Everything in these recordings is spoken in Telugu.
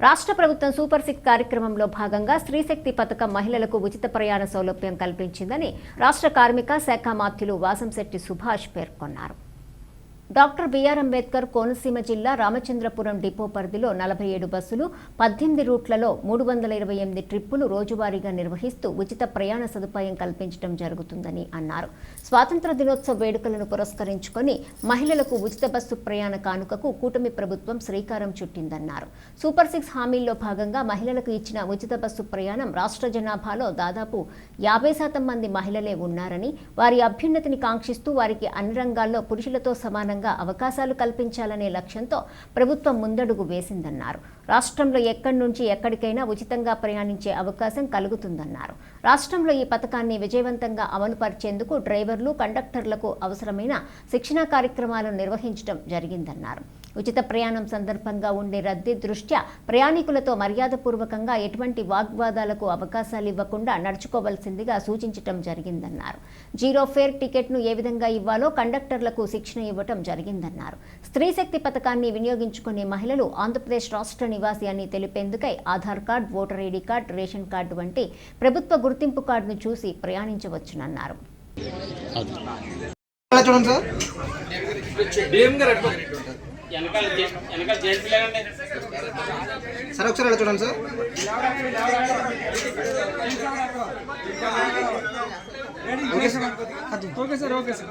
రాష్ట్ర ప్రభుత్వం సూపర్ సిక్స్ కార్యక్రమంలో భాగంగా స్త్రీశక్తి పథకం మహిళలకు ఉచిత ప్రయాణ సౌలభ్యం కల్పించిందని రాష్ట్ర కార్మిక శాఖ మాత్యులు వాసంశెట్టి సుభాష్ పేర్కొన్నారు. డాక్టర్ బిఆర్ అంబేద్కర్ కోనసీమ జిల్లా రామచంద్రపురం డిపో పరిధిలో నలభై ఏడు బస్సులు పద్దెనిమిది రూట్లలో మూడు వందల ఇరవై ఎనిమిది ట్రిప్పులు రోజువారీగా నిర్వహిస్తూ ఉచిత ప్రయాణ సదుపాయం కల్పించడం జరుగుతుందని అన్నారు. స్వాతంత్ర దినోత్సవ వేడుకలను పురస్కరించుకొని మహిళలకు ఉచిత బస్సు ప్రయాణ కానుకకు కూటమి ప్రభుత్వం శ్రీకారం చుట్టిందన్నారు. సూపర్ సిక్స్ హామీల్లో భాగంగా మహిళలకు ఇచ్చిన ఉచిత బస్సు ప్రయాణం రాష్ట్ర జనాభాలో దాదాపు యాభై శాతం మంది మహిళలే ఉన్నారని వారి అభ్యున్నతిని కాంక్షిస్తూ వారికి అన్ని రంగాల్లో పురుషులతో సమానంగా అవకాశాలు కల్పించాలనే లక్ష్యంతో ప్రభుత్వం ముందడుగు వేసిందన్నారు. రాష్ట్రంలో ఎక్కడి నుంచి ఎక్కడికైనా ఉచితంగా ప్రయాణించే అవకాశం కలుగుతుందన్నారు. రాష్ట్రంలో ఈ పథకాన్ని విజయవంతంగా అమలుపరిచేందుకు డ్రైవర్లు కండక్టర్లకు అవసరమైన శిక్షణా కార్యక్రమాలను నిర్వహించడం జరిగిందన్నారు. ఉచిత ప్రయాణం సందర్భంగా ఉండే రద్దీ దృష్ట్యా ప్రయాణికులతో మర్యాదపూర్వకంగా ఎటువంటి వాగ్వాదాలకు అవకాశాలు ఇవ్వకుండా నడుచుకోవలసిందిగా సూచించటం జరిగిందన్నారు. జీరో ఫేర్ టికెట్ను ఏ విధంగా ఇవ్వాలో కండక్టర్లకు శిక్షణ ఇవ్వటం జరిగిందన్నారు. స్త్రీ శక్తి పథకాన్ని వినియోగించుకునే మహిళలు ఆంధ్రప్రదేశ్ రాష్ట్ర నివాసి అని తెలిపేందుకై Aadhaar card voter ID card ration card వంటి ప్రభుత్వ గుర్తు గుర్తింపు కార్డును చూసి ప్రయాణించవచ్చునన్నారు. సార్? ఒకసారి అలా చూడండి sir? Okay sir. Okay sir okay sir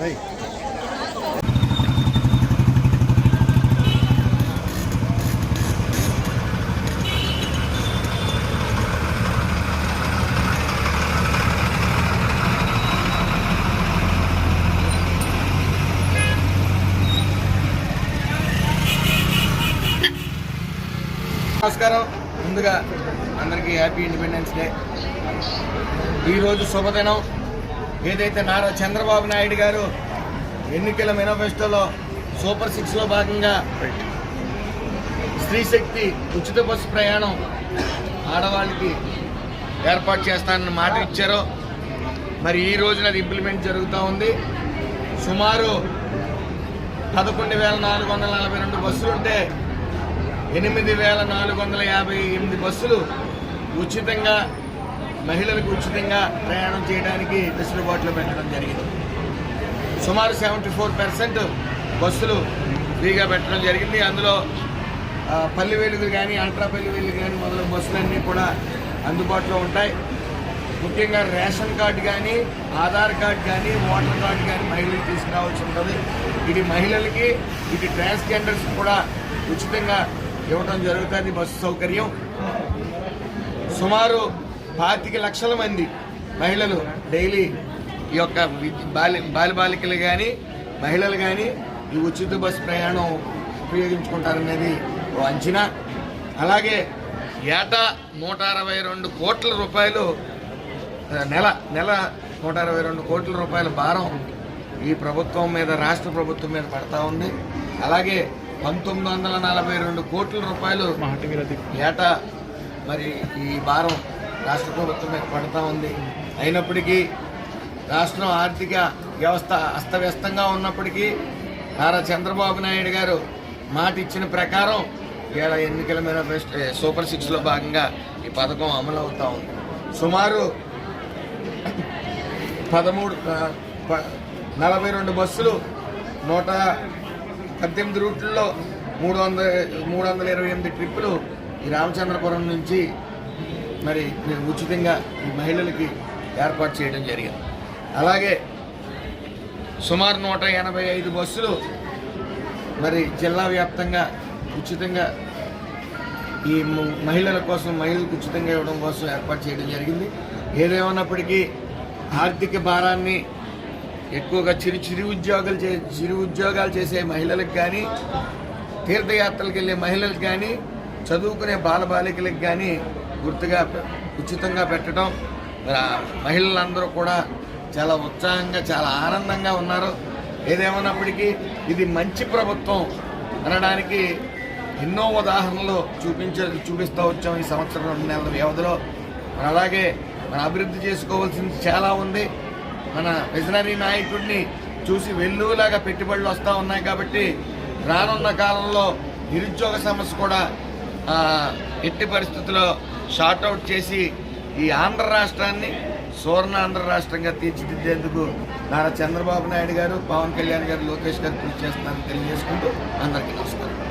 నమస్కారం. ముందుగా అందరికీ హ్యాపీ ఇండిపెండెన్స్ డే. ఈరోజు శుభదినం. ఏదైతే నారా చంద్రబాబు నాయుడు గారు ఎన్నికల మేనిఫెస్టోలో సూపర్ సిక్స్లో భాగంగా స్త్రీ శక్తి ఉచిత బస్సు ప్రయాణం ఆడవాళ్ళకి ఏర్పాటు చేస్తానని మాట ఇచ్చారో. మరి ఈ రోజున అది ఇంప్లిమెంట్ జరుగుతూ ఉంది. సుమారు పదకొండు వేల నాలుగు వందల నలభై రెండు బస్సులు ఉంటే ఎనిమిది వేల నాలుగు వందల యాభై ఎనిమిది బస్సులు ఉచితంగా మహిళలకు ఉచితంగా ప్రయాణం చేయడానికి వెసులుబాటులో పెట్టడం జరిగింది. సుమారు సెవెంటీ ఫోర్ పర్సెంట్ బస్సులు ఫ్రీగా పెట్టడం జరిగింది. అందులో ఆ, పల్లి వెలుగు కానీ అల్ట్రా పల్లి వెలుగు కానీ మొదలైన బస్సులన్నీ కూడా అందుబాటులో ఉంటాయి. ముఖ్యంగా రేషన్ కార్డు కానీ ఆధార్ కార్డు కానీ ఓటర్ కార్డు కానీ మహిళలు తీసుకురావాల్సి ఉంటుంది. ఇది మహిళలకి ఇది ట్రాన్స్జెండర్స్ కూడా ఉచితంగా ఇవ్వడం జరుగుతుంది బస్సు సౌకర్యం. సుమారు పాతిక లక్షల మంది మహిళలు డైలీ ఈ యొక్క బాల్య బాలబాలికలు కానీ మహిళలు కానీ ఈ ఉచిత బస్సు ప్రయాణం ఉపయోగించుకుంటారనేది ఓ అంచనా. అలాగే ఏటా నూట అరవై రెండు కోట్ల రూపాయలు నెల నెల నూట అరవై రెండు కోట్ల రూపాయల భారం ఈ ప్రభుత్వం మీద రాష్ట్ర ప్రభుత్వం మీద పడతా ఉంది. అలాగే పంతొమ్మిది వందల నలభై రెండు కోట్ల రూపాయలు ఏటా మరి ఈ భారం రాష్ట్ర ప్రభుత్వం మీద పడతా ఉంది. అయినప్పటికీ రాష్ట్రం ఆర్థిక వ్యవస్థ అస్తవ్యస్తంగా ఉన్నప్పటికీ నారా చంద్రబాబు నాయుడు గారు మాట ఇచ్చిన ప్రకారం ఇవాళ ఎన్నికల మేనిఫెస్ట్ సూపర్ సిక్స్లో భాగంగా ఈ పథకం అమలు అవుతా ఉంది. సుమారు పదమూడు ప- నలభై రెండు బస్సులు నూట పద్దెనిమిది రూట్లలో మూడు వందల మూడు వందల ఇరవై ఎనిమిది ట్రిప్పులు ఈ రామచంద్రపురం నుంచి మరి ఉచితంగా ఈ మహిళలకి ఏర్పాటు చేయడం జరిగింది. అలాగే సుమారు నూట ఎనభై ఐదు బస్సులు మరి జిల్లా వ్యాప్తంగా ఉచితంగా ఈ మహిళల కోసం మహిళలకు ఉచితంగా ఇవ్వడం కోసం ఏర్పాటు చేయడం జరిగింది. ఏదేమన్నప్పటికీ ఆర్థిక భారాన్ని ఎక్కువగా చిరు చిరు ఉద్యోగాలు చే చిరు ఉద్యోగాలు చేసే మహిళలకు కానీ తీర్థయాత్రలకు వెళ్ళే మహిళలకు కానీ చదువుకునే బాలబాలికలకు కానీ గుర్తుగా పె- ఉచితంగా పెట్టడం. మహిళలందరూ కూడా చాలా ఉత్సాహంగా చాలా ఆనందంగా ఉన్నారు. ఏదేమన్నప్పటికీ ఇది మంచి ప్రభుత్వం అనడానికి ఎన్నో ఉదాహరణలు చూపించే చూపిస్తూ వచ్చాం ఈ సంవత్సరం రెండు నెలల వ్యవధిలో. మరి అలాగే మన అభివృద్ధి చేసుకోవాల్సింది చాలా ఉంది. మన విజనరీ నాయకుడిని చూసి వెల్లువలాగా పెట్టుబడులు వస్తూ ఉన్నాయి కాబట్టి రానున్న కాలంలో నిరుద్యోగ సమస్య కూడా ఎట్టి పరిస్థితుల్లో షార్ట్అవుట్ చేసి ఈ ఆంధ్ర రాష్ట్రాన్ని సువర్ణ ఆంధ్ర రాష్ట్రంగా తీర్చిదిద్దేందుకు నారా చంద్రబాబు నాయుడు గారు పవన్ కళ్యాణ్ గారు లోకేష్ గారు కృషి చేస్తున్నారని తెలియజేసుకుంటూ అందరికీ నమస్కారం.